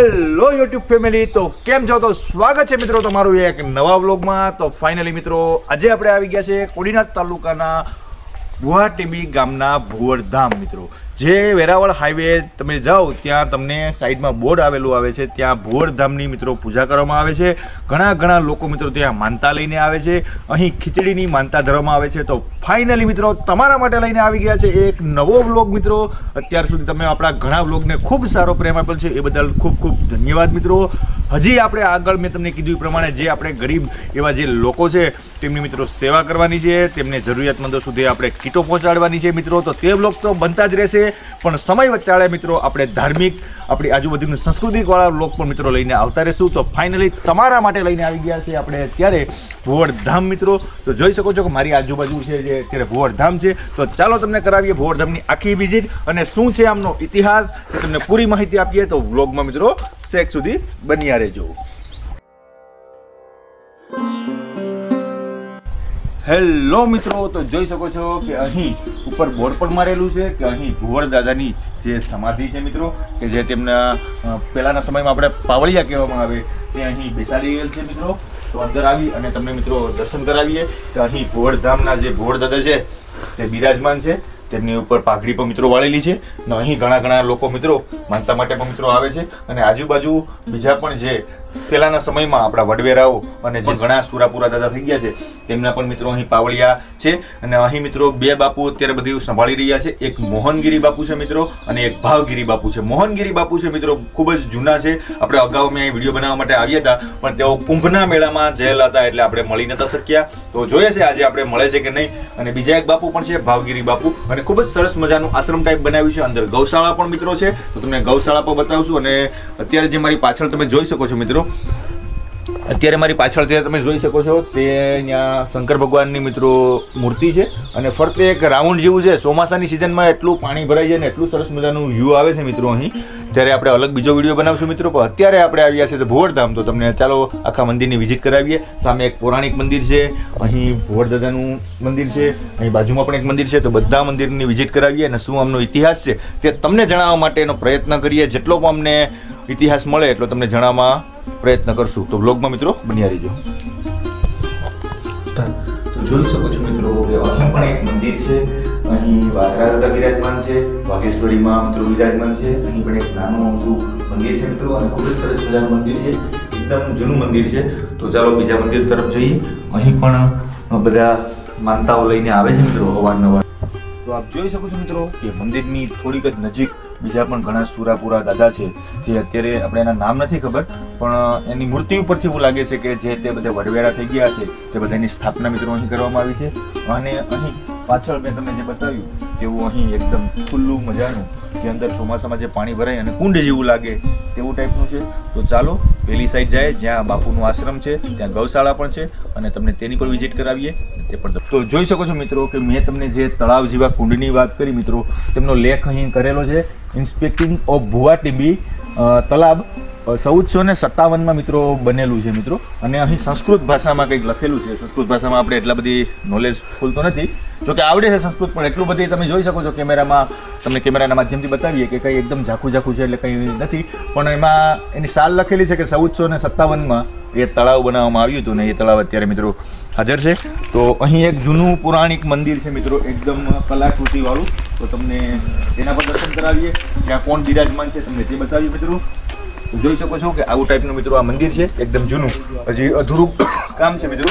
Hello YouTube family તો કેમ છો? તો સ્વાગત છે મિત્રો તમારું એક નવા વ્લોગમાં તો ફાઇનલી મિત્રો, આજે આપણે આવી ગયા છે કોડીનાથ તાલુકાના ગુવાહાટીબી ગામના ભુવરધામ મિત્રો. જે વેરાવળ હાઈવે તમે જાઓ, ત્યાં તમને સાઈડમાં બોર્ડ આવેલું આવે છે. ત્યાં ભુવરધામની મિત્રો પૂજા કરવામાં આવે છે. ઘણા ઘણા લોકો મિત્રો ત્યાં માનતા લઈને આવે છે. અહીં ખીચડીની માનતા ધરવામાં આવે છે. તો ફાઇનલી મિત્રો તમારા માટે લઈને આવી ગયા છે એક નવો વ્લોગ મિત્રો. અત્યાર સુધી તમે આપણા ઘણા વ્લોગને ખૂબ સારો પ્રેમ આપેલ છે. એ બદલ ખૂબ ખૂબ ધન્યવાદ મિત્રો. હજી આપણે આગળ મેં તમને કીધું એ પ્રમાણે જે આપણે ગરીબ એવા જે લોકો છે, તેમની મિત્રો સેવા કરવાની છે. તેમને જરૂરિયાતમંદો સુધી આપણે કીટો પહોંચાડવાની છે મિત્રો. તો તે બ્લોગ તો બનતા જ રહેશે. પણ સમય વચાળે મિત્રો આપણે ધાર્મિક, આપણી આજુબાજુની સંસ્કૃતિવાળા લોક પણ મિત્રો લઈને આવતા રહીશું. તો ફાઇનલી તમારા માટે લઈને આવી ગયા છે આપણે અત્યારે ભુવરધામ મિત્રો. તો જોઈ શકો છો કે મારી આજુબાજુ છે જે અત્યારે ભુવરધામ છે. તો ચાલો તમને કરાવીએ ભુવરધામની આખી વિઝિટ અને શું છે આમનો ઇતિહાસ. તમને પૂરી માહિતી આપીએ તો વ્લોગમાં મિત્રો શેક સુધી બન્યા રહેજો. હેલો મિત્રો, તો જોઈ શકો છો કે અહીં ઉપર બોર્ડ પણ મારેલું છે કે અહીં ભુવર દાદાની જે સમાધિ છે મિત્રો, કે જે તેમના પહેલાંના સમયમાં આપણે પાવળિયા કહેવામાં આવે, તે અહીં બેસાડી ગયેલ છે મિત્રો. તો અંદર આવી અને તમને મિત્રો દર્શન કરાવીએ કે અહીં ભુવરધામના જે ભુવર દાદા છે, તે બિરાજમાન છે. તેમની ઉપર પાઘડી પણ મિત્રો વાળેલી છે. અને અહીં ઘણા ઘણા લોકો મિત્રો માનતા માટે પણ મિત્રો આવે છે. અને આજુબાજુ બીજા પણ જે પહેલાના સમયમાં આપણા વડવેરાઓ અને જે ઘણા સુરાપુરા દાદા થઈ ગયા છે તેમના પણ મિત્રો અહીં પાવળિયા છે અને અહીં મિત્રો બે બાપુ અત્યારે બધું સંભાળી રહ્યા છે. એક મોહનગીરી બાપુ છે મિત્રો અને એક ભાવગીરી બાપુ છે. મોહનગીરી બાપુ છે મિત્રો ખૂબ જ જૂના છે. આપણે અગાઉ મેં અહીં વીડિયો બનાવવા માટે આવ્યા હતા પણ તેઓ કુંભના મેળામાં જયેલા હતા એટલે આપણે મળી નતા શક્યા. તો જોઈએ છે આજે આપણે મળે છે કે નહીં. અને બીજા એક બાપુ પણ છે ભાવગીરી બાપુ. અને ખૂબ જ સરસ મજાનું આશ્રમ ટાઈપ બનાવ્યું છે. અંદર ગૌશાળા પણ મિત્રો છે. તો તમને ગૌશાળા પણ બતાવશું અને અત્યારે જે મારી પાછળ તમે જોઈ શકો છો મિત્રો અત્યારે મારી પાછળ જે તમે જોઈ શકો છો, તે અહીંયા શંકર ભગવાનની મિત્રો મૂર્તિ છે. અને ફરતે એક રાઉન્ડ જેવું છે. ચોમાસાની સિઝનમાં એટલું પાણી ભરાઈ જાય ને એટલું સરસ મજાનું વ્યૂ આવે છે મિત્રો અહીં. ત્યારે આપણે અલગ બીજો વીડિયો બનાવશું મિત્રો. પણ અત્યારે આપણે આવ્યા છે તો તો તમને ચાલો આખા મંદિરની વિઝિટ કરાવીએ. સામે એક પૌરાણિક મંદિર છે. અહીં ભુવરદાદાનું મંદિર છે. અહીં બાજુમાં પણ એક મંદિર છે. તો બધા મંદિરની વિઝિટ કરાવીએ અને શું આમનો ઇતિહાસ છે, તે તમને જણાવવા માટેનો પ્રયત્ન કરીએ. જેટલો પણ અમને ઇતિહાસ મળે એટલો તમને જણાવવા પ્રયત્ન કરશું. તો બ્લોગમાં મિત્રો બન્યા રહીજો જોઈ શકો છો મિત્રો કે અહીં પણ એક મંદિર છે. અહીં વાસરા દાદા બિરાજમાન છે, વાઘેશ્વરીમાં મિત્રો બિરાજમાન છે. અહીં પણ એક નાનું અમથું મંદિર છે મિત્રો, અને ખૂબ જ સરસ મજાનું મંદિર છે. એકદમ જૂનું મંદિર છે. તો ચાલો બીજા મંદિર તરફ જઈએ. અહીં પણ બધા માનતાઓ લઈને આવે છે મિત્રો અવારનવાર તો આપ જોઈ શકો છો મિત્રો કે મંદિરની થોડીક જ નજીક બીજા પણ ઘણા સુરાપુરા દાદા છે, જે અત્યારે આપણે એના નામ નથી ખબર, પણ એની મૂર્તિ ઉપરથી એવું લાગે છે કે જે તે બધા વડવેરા થઈ ગયા છે, તે બધાની સ્થાપના મિત્રો અહીં કરવામાં આવી છે. અને અહીં પાછળ મેં તમને જે બતાવ્યું તેવું અહીં એકદમ ખુલ્લું મજાનું જે અંદર ચોમાસામાં જે પાણી ભરાય અને કુંડ જેવું લાગે તેવું ટાઈપનું છે. તો ચાલો, પેલી સાઈડ જાય, જ્યાં બાપુનું આશ્રમ છે, ત્યાં ગૌશાળા પણ છે અને તમને તેની પણ વિઝિટ કરાવીએ. તે પણ તો જોઈ શકો છો મિત્રો કે મેં તમને જે તળાવ જેવા કુંડની વાત કરી મિત્રો, તેમનો લેખ અહીં કરેલો છે. ઇન્સ્પેક્ટિંગ ઓફ ભુવા ટીબી તલાબ. ચૌદસો ને સત્તાવનમાં મિત્રો બનેલું છે મિત્રો. અને અહીં સંસ્કૃત ભાષામાં કંઈક લખેલું છે. સંસ્કૃત ભાષામાં આપણે એટલા બધી નોલેજ ફૂલતો નથી. જો કે આવડે છે સંસ્કૃત, પણ એટલું બધી તમે જોઈ શકો છો કેમેરામાં. તમને કેમેરાના માધ્યમથી બતાવીએ કે કંઈ એકદમ ઝાખું ઝાખું છે એટલે કંઈ નથી. પણ એમાં એની સાલ લખેલી છે કે ચૌદસો ને સત્તાવનમાં એ તળાવ બનાવવામાં આવ્યું હતું ને એ તળાવ અત્યારે મિત્રો હાજર છે. તો અહીં એક જૂનું પૌરાણિક મંદિર છે મિત્રો, એકદમ કલાકૃતિવાળું. તો તમને તેના પર દર્શન કરાવીએ. ત્યાં કોણ બિરાજમાન છે તમને તે બતાવીએ મિત્રો. જોઈ શકો છો કે આવું ટાઈપનું મિત્રો આ મંદિર છે, એકદમ જૂનું. હજી અધૂરું કામ છે મિત્રો.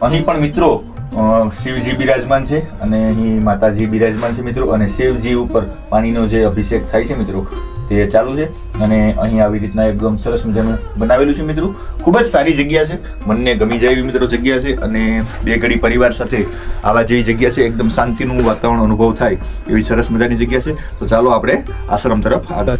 અહીં પણ મિત્રો શિવજી બિરાજમાન છે અને અહીં માતાજી બિરાજમાન છે મિત્રો અને શિવજી ઉપર પાણીનો જે અભિષેક થાય છે મિત્રો, તે ચાલુ છે અને અહીં આવી રીતના એકદમ સરસ મજાનું બનાવેલું છે મિત્રો. ખૂબ જ સારી જગ્યા છે, મનને ગમી જાય એવી મિત્રો જગ્યા છે અને બે ઘડી પરિવાર સાથે આવા જેવી જગ્યા છે, એકદમ શાંતિનું વાતાવરણ અનુભવ થાય એવી સરસ મજાની જગ્યા છે. તો ચાલો આપણે આશ્રમ તરફ આગળ.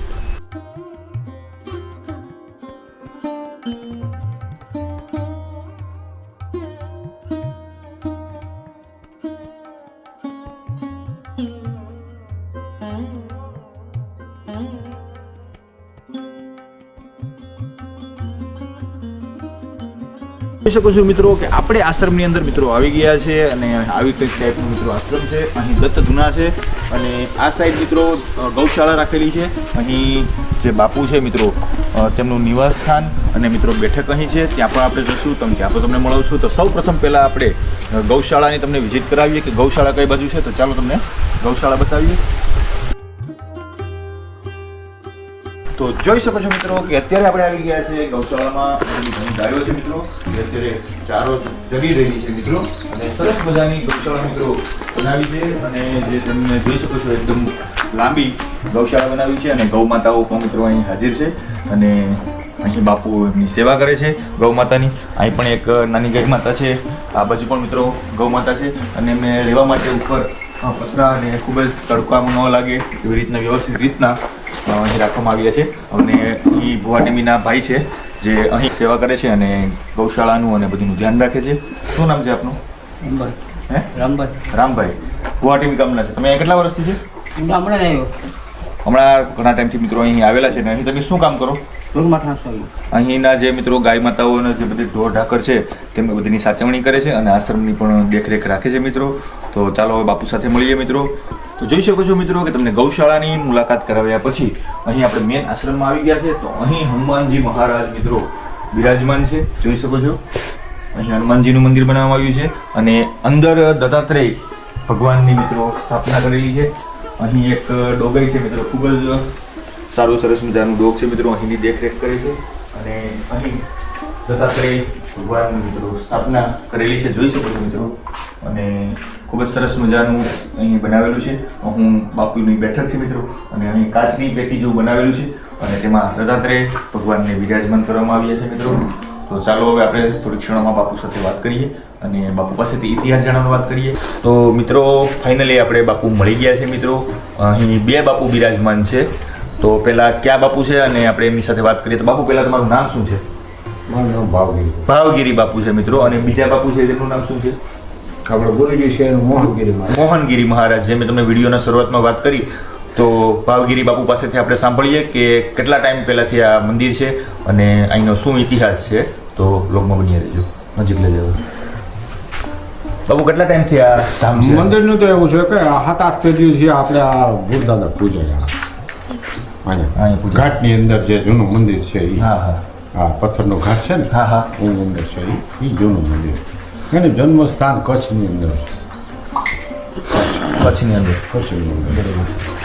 જોઈ શકો છો મિત્રો કે આપણે આશ્રમની અંદર મિત્રો આવી ગયા છે અને આવી કઈ ટાઈપનું મિત્રો આશ્રમ છે, અહીં દત્ત ધૂના છે અને આ સાઈડ મિત્રો ગૌશાળા રાખેલી છે. અહીં જે બાપુ છે મિત્રો તેમનું નિવાસ સ્થાન અને મિત્રો બેઠક અહીં છે. ત્યાં પણ આપણે જશું, તમે, ત્યાં પણ તમને મળવશું. તો સૌ પ્રથમ પહેલાં આપણે ગૌશાળાની તમને વિઝિટ કરાવીએ કે ગૌશાળા કઈ બાજુ છે? તો ચાલો તમને ગૌશાળા બતાવીએ. તો જોઈ શકો છો મિત્રો કે અત્યારે આપણે આવી ગયા છે ગૌશાળામાં. ઘણી ગાયો છે મિત્રો. જે અત્યારે ચારો જગી રહી છે મિત્રો. અને સરસ મજાની ગૌશાળા મિત્રો બનાવી છે. અને જે તમે જોઈ શકો છો એકદમ લાંબી ગૌશાળા બનાવી છે. અને ગૌ માતાઓ પણ મિત્રો અહીં હાજર છે. અને અહીં બાપુ એમની સેવા કરે છે ગૌ માતાની. અહીં પણ એક નાની ગાય માતા છે. આ બાજુ પણ મિત્રો ગૌ માતા છે. અને એમને રહેવા માટે ઉપર પથરા અને ખૂબ જ તડકામાં ન લાગે એવી રીતના વ્યવસ્થિત રીતના અહીં રાખવામાં આવ્યા છે અને એ ભુવા ટીમીના ભાઈ છે જે અહીં સેવા કરે છે અને ગૌશાળાનું અને બધીનું ધ્યાન રાખે છે. શું નામ છે આપનું? નંબર હે? રામભાઈ રામભાઈ. ભુવા ટીમી ગામના છે. તમે અહીંયા કેટલા વર્ષથી છે? હમણાં આવ્યો. હમણાં ઘણા ટાઈમથી મિત્રો અહીં આવેલા છે ને અહીં તમે શું કામ કરો? અહીંના જે મિત્રો ગાય માતાઓના જે બધી ઢોર ઢાકર છે, તેમને બધીની સાચવણી કરે છે અને આશ્રમની પણ દેખરેખ રાખે છે મિત્રો. તો ચાલો હવે બાપુ સાથે મળીએ મિત્રો. તો જોઈ શકો છો મિત્રો કે તમને ગૌશાળાની મુલાકાત કરાવ્યા પછી અહીં આપણે મેન આશ્રમમાં આવી ગયા છે. તો અહીં હનુમાનજી મહારાજ મિત્રો બિરાજમાન છે. જોઈ શકો છો? અહીં હનુમાનજીનું મંદિર બનાવવામાં આવ્યું છે અને અંદર દત્તાત્રેય ભગવાનની મિત્રો સ્થાપના કરેલી છે. અહીં એક ડોગાઈ છે મિત્રો, ખૂબ જ સારું સરસ મજાનું ડોગ છે મિત્રો, અહીંની દેખરેખ કરે છે. અને અહીં દત્તાત્રેય ભગવાનની મિત્રો સ્થાપના કરેલી છે, જોઈ શકો છો મિત્રો. અને ખૂબ જ સરસ મજાનું અહીં બનાવેલું છે. હું બાપુની બેઠક છે મિત્રો, અને અહીં કાચની પેટી જેવું બનાવેલું છે. અને તેમાં દત્તાત્રેય ભગવાનને બિરાજમાન કરવામાં આવ્યા છે મિત્રો. તો ચાલો હવે આપણે થોડી ક્ષણોમાં બાપુ સાથે વાત કરીએ અને બાપુ પાસેથી ઇતિહાસ જાણવાની વાત કરીએ. તો મિત્રો ફાઇનલી આપણે બાપુ મળી ગયા છે મિત્રો. અહીં બે બાપુ બિરાજમાન છે. તો પેલા ક્યાં બાપુ છે અને આપણે એમની સાથે વાત કરીએ તો બાપુ પહેલા તમારું નામ શું છે? મારું નામ ભાવગીરી ભાવગીરી બાપુ છે મિત્રો અને બીજા બાપુ છે તેમનું નામ શું છે? આપણે ગુરુજી છે મોહનગીરી મોહનગીરી મહારાજ જે મેં તમને વિડીયોના શરૂઆતમાં વાત કરી તો ભાવગીરી બાપુ પાસેથી આપણે સાંભળીએ કે કેટલા ટાઈમ પહેલાંથી આ મંદિર છે અને અહીંનો શું ઇતિહાસ છે તો લોકમાં બની રહેજો. નજીક લઈ જવા બાપુ કેટલા ટાઈમથી આ મંદિરનું તો એવું છે કે સાત આઠ છે આપણે આ ગુરુદાદા પૂજાય. અહીંયા ઘાટની અંદર જે જૂનું મંદિર છે એ હા હા. હા પથ્થરનો ઘાટ છે ને? હા હા. એની અંદર છે એ જૂનું મંદિર. એનું જન્મસ્થાન કચ્છની અંદર કચ્છની અંદર. કચ્છની અંદર.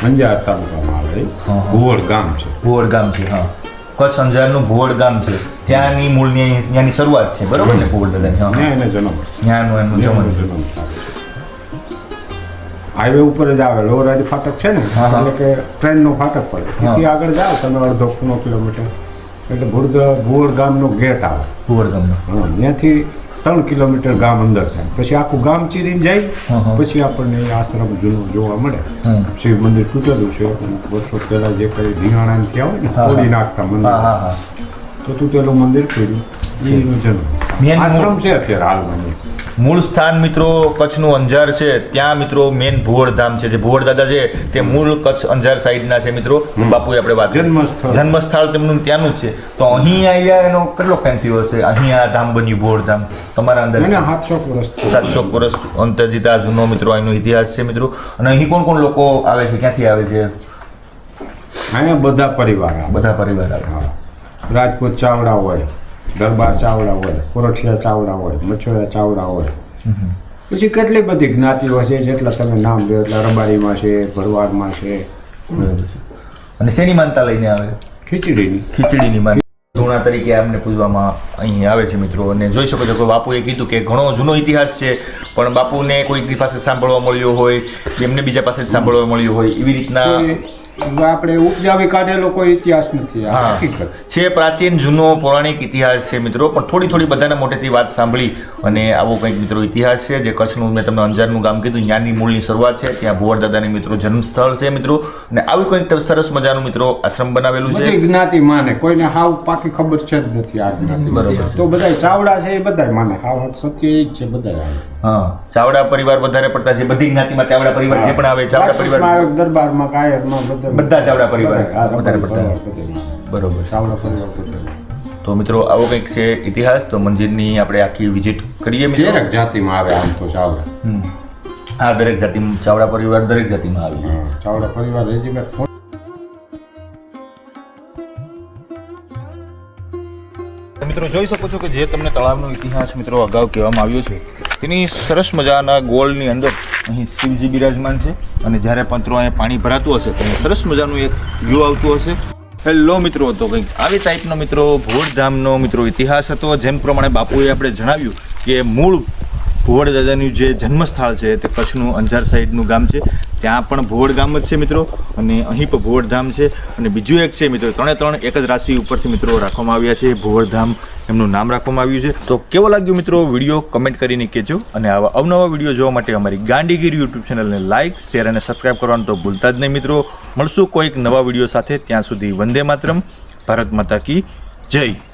અંજાર તાલુકામાં આવે. ભુવડ ગામ છે. ભુવડ ગામ છે હા. કચ્છ અંજારનું ભુવડ ગામ છે. ત્યાંની મૂળની ત્યાંની શરૂઆત છે. બરોબર ને ભુવડ દાદાની? હા. એને જન્મ ત્યાંનું એનું જન્મ જન્મ હાઈવે ઉપર જ આવે. લોરાજી ફાટક છે ને. એટલે કે ટ્રેનનો ફાટક પડે. ત્યાંથી આગળ જાઓ તમે અડધો પોણો કિલોમીટર. એટલે ભુર્દ ભુવર ગામનો ગેટ આવે. ભુવર ગામનો. હા ત્યાંથી ત્રણ કિલોમીટર ગામ અંદર થાય. પછી આખું ગામ ચીરીને જાય. પછી આપણને આશ્રમ જૂનું જોવા મળે. શિવ મંદિર તૂટેલું છે. વર્ષો પહેલા જે કઈ ધીંગાણાથી આવે ને હા, હા. તોડી નાખતા મંદિર. તો તૂટેલું મંદિર કર્યું એનો જન્મ. મેન આશ્રમ છે અત્યારે હાલમાં મૂળ સ્થાન મિત્રો કચ્છનું અંજાર છે. ત્યાં મિત્રો મેન ભુવડ ધામ છે. જે ભુવડ દાદા છે તે મૂળ કચ્છ અંજાર સાઈડના છે મિત્રો. બાપુએ આપણે વાત જન્મસ્થળ. જન્મસ્થળ તેમનું ત્યાંનું જ છે. તો અહીં આવ્યા એનો કેટલો ટાઈમ થયો હશે? અહીં આ ધામ બન્યું ભુવડધામ તમારા અંદર સાતસો વર્ષ. સાતસો વર્ષ અંતરજીતા જૂનો મિત્રો અહીંનો ઇતિહાસ છે મિત્રો. અને અહીં કોણ કોણ લોકો આવે છે? ક્યાંથી આવે છે? અહીંયા બધા પરિવાર બધા પરિવાર આવે. રાજકોટ ચાવડા હોય. દરબાર ચાવડા હોય કોરઠિયા ચાવડા હોય મછોયા ચાવડા હોય. પછી કેટલી બધી જ્ઞાતિઓ છે જેટલા તમે નામ લો એટલા રબારીમાં છે ભરવાડમાં છે. અને શેની માનતા લઈને આવે ખીચડીની ખીચડીની માન ધૂણા તરીકે આમને પૂજવામાં અહીં આવે છે મિત્રો અને જોઈ શકો છો કે બાપુએ કીધું કે ઘણો જૂનો ઇતિહાસ છે પણ બાપુને કોઈકની પાસે સાંભળવા મળ્યો હોય કે એમને બીજા પાસે સાંભળવા મળ્યું હોય એવી રીતના આપણે ઉપજાવી કાઢેલો કોઈ ઇતિહાસ નથી. આ હકીકત છે પ્રાચીન જૂનો પૌરાણિક ઇતિહાસ છે મિત્રો પણ થોડી થોડી બધાના મોટેથી વાત સાંભળી અને આવો કંઈક મિત્રો ઇતિહાસ છે જે કચ્છનું મેં તમને અંજારનું ગામ કીધું જ્ઞાનની મૂળની શરૂઆત છે ત્યાં ભુવર દાદાની મિત્રો જન્મસ્થળ છે મિત્રો અને આવી કંઈક સરસ મજાનું મિત્રો આશ્રમ બનાવેલું છે. જ્ઞાતિ માને કોઈને હાવ પાકી ખબર છે જ નથી આ જ્ઞાતિ. બરોબર. તો બધા ચાવડા છે એ બધા માને હાવ સત્ય એ જ છે બધા હા ચાવડા પરિવાર વધારે પડતા છે બધી જ્ઞાતિમાં ચાવડા પરિવાર જે પણ આવે ચાવડા પરિવાર દરબારમાં કાયરમાં બધા બધા ચાવડા પરિવાર. વધારે પડતા બધા. બરોબર. ચાવડા પરિવાર તો મિત્રો આવો કંઈક છે ઇતિહાસ? તો મંદિરની આપણે આખી વિઝિટ કરીએ દરેક જાતિમાં આવે આમ તો ચાવડા. હા આ દરેક જાતિ ચાવડા પરિવાર દરેક જાતિમાં આવે. ચાવડા પરિવાર રેજીમેન્ટ મિત્રો જોઈ શકો છો કે જે તમને તળાવનો ઇતિહાસ મિત્રો અગાઉ કહેવામાં આવ્યો છે તેની સરસ મજાના ગોળની અંદર અહીં શિવજી બિરાજમાન છે. અને જ્યારે પંત્રો અહીંયા પાણી ભરાતું હશે તો સરસ મજાનું એક વ્યૂ આવતું હશે. હેલો મિત્રો હતો કંઈક આવી ટાઈપનો મિત્રો, ભોળધામનો મિત્રો ઇતિહાસ હતો. જેમ પ્રમાણે બાપુએ આપણે જણાવ્યું કે મૂળ ભુવડ દાદાનું જે જન્મસ્થળ છે તે કચ્છનું અંજાર સાઈડનું ગામ છે. ત્યાં પણ ભોળ ગામ જ છે મિત્રો, અને અહીં પણ ભોળધામ છે. અને બીજું એક છે મિત્રો, ત્રણે ત્રણ એક જ રાશિ ઉપરથી મિત્રો રાખવામાં આવ્યા છે. ભોળધામ ધામ એમનું નામ રાખવામાં આવ્યું છે. તો કેવો લાગ્યો મિત્રો વીડિયો? કમેન્ટ કરીને કહેજો. અને આવા અવનવા વીડિયો જોવા માટે અમારી ગાંડીગીર યુટ્યુબ ચેનલને લાઇક શેર અને સબસ્ક્રાઇબ કરવાનું તો ભૂલતા જ નહીં મિત્રો. મળશું કોઈક નવા વીડિયો સાથે. ત્યાં સુધી વંદે માતરમ. ભારત માતા કી જય.